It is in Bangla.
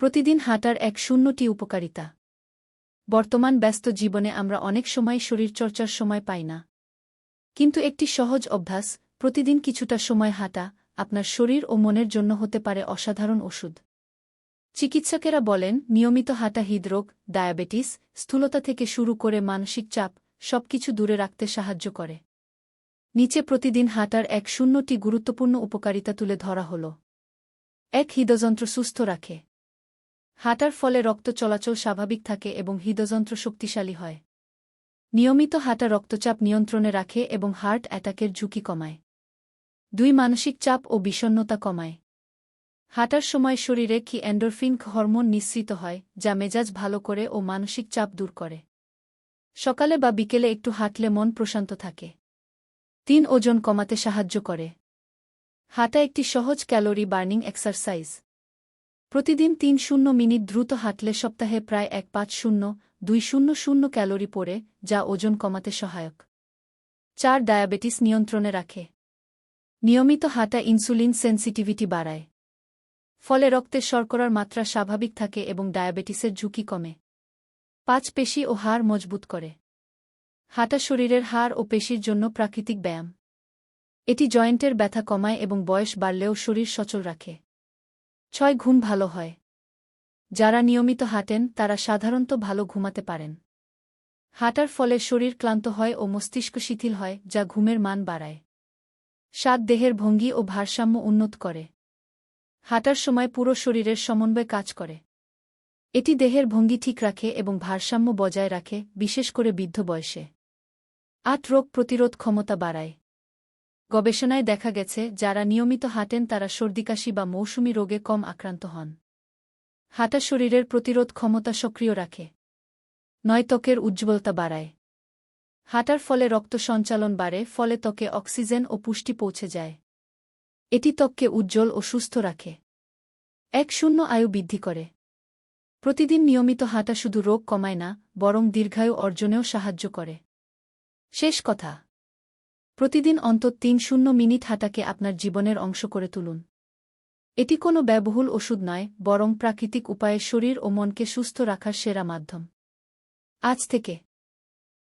প্রতিদিন হাঁটার এক শূন্যটি উপকারিতা। বর্তমান ব্যস্ত জীবনে আমরা অনেক সময় শরীরচর্চার সময় পাই না। কিন্তু একটি সহজ অভ্যাস, প্রতিদিন কিছুটা সময় হাঁটা, আপনার শরীর ও মনের জন্য হতে পারে অসাধারণ ওষুধ। চিকিৎসকেরা বলেন, নিয়মিত হাঁটা হৃদরোগ, ডায়াবেটিস, স্থূলতা থেকে শুরু করে মানসিক চাপ, সবকিছু দূরে রাখতে সাহায্য করে। নিচে প্রতিদিন হাঁটার এক শূন্যটি গুরুত্বপূর্ণ উপকারিতা তুলে ধরা হল। এক হৃদযন্ত্র সুস্থ রাখে। হাঁটার ফলে রক্ত চলাচল স্বাভাবিক থাকে এবং হৃদযন্ত্র শক্তিশালী হয়। নিয়মিত হাঁটা রক্তচাপ নিয়ন্ত্রণে রাখে এবং হার্ট অ্যাটাকের ঝুঁকি কমায়। দুই, মানসিক চাপ ও বিষণ্নতা কমায়। হাঁটার সময় শরীরে কি এন্ডোরফিন হরমোন নিঃসৃত হয়, যা মেজাজ ভালো করে ও মানসিক চাপ দূর করে। সকালে বা বিকেলে একটু হাঁটলে মন প্রশান্ত থাকে। তিন, ওজন কমাতে সাহায্য করে। হাঁটা একটি সহজ ক্যালোরি বার্নিং এক্সারসাইজ। প্রতিদিন তিন শূন্য মিনিট দ্রুত হাঁটলে সপ্তাহে প্রায় এক পাঁচ শূন্য, দুই শূন্য শূন্য ক্যালোরি পড়ে, যা ওজন কমাতে সহায়ক। চার ডায়াবেটিস নিয়ন্ত্রণে রাখে। নিয়মিত হাঁটা ইনসুলিন সেন্সিটিভিটি বাড়ায়। ফলে রক্তের শর্করার মাত্রা স্বাভাবিক থাকে এবং ডায়াবেটিসের ঝুঁকি কমে। পাঁচ পেশি ও হাড় মজবুত করে। হাঁটা শরীরের হাড় ও পেশির জন্য প্রাকৃতিক ব্যায়াম। এটি জয়েন্টের ব্যথা কমায় এবং বয়স বাড়লেও শরীর সচল রাখে। ছয় ঘুম ভালো হয়। যারা নিয়মিত হাঁটেন, তারা সাধারণত ভালো ঘুমাতে পারেন। হাঁটার ফলে শরীর ক্লান্ত হয় ও মস্তিষ্ক শিথিল হয়, যা ঘুমের মান বাড়ায়। সাত দেহের ভঙ্গি ও ভারসাম্য উন্নত করে। হাঁটার সময় পুরো শরীরের সমন্বয় কাজ করে। এটি দেহের ভঙ্গি ঠিক রাখে এবং ভারসাম্য বজায় রাখে, বিশেষ করে বৃদ্ধ বয়সে। আট রোগ প্রতিরোধ ক্ষমতা বাড়ায়। গবেষণায় দেখা গেছে, যারা নিয়মিত হাঁটেন তারা সর্দিকাশি বা মৌসুমী রোগে কম আক্রান্ত হন। হাঁটা শরীরের প্রতিরোধ ক্ষমতা সক্রিয় রাখে। নয়, ত্বকের উজ্জ্বলতা বাড়ায়। হাঁটার ফলে রক্ত সঞ্চালন বাড়ে, ফলে ত্বকে অক্সিজেন ও পুষ্টি পৌঁছে যায়। এটি ত্বককে উজ্জ্বল ও সুস্থ রাখে। এক, শূন্য আয়ু বৃদ্ধি করে। প্রতিদিন নিয়মিত হাঁটা শুধু রোগ কমায় না, বরং দীর্ঘায়ু অর্জনেও সাহায্য করে। শেষ কথা। প্রতিদিন অন্তত তিন শূন্য মিনিট হাঁটাকে আপনার জীবনের অংশ করে তুলুন। এটি কোনো ব্যবহুল ওষুধ নয়, বরং প্রাকৃতিক উপায়ে শরীর ও মনকে সুস্থ রাখার সেরা মাধ্যম। আজ থেকে।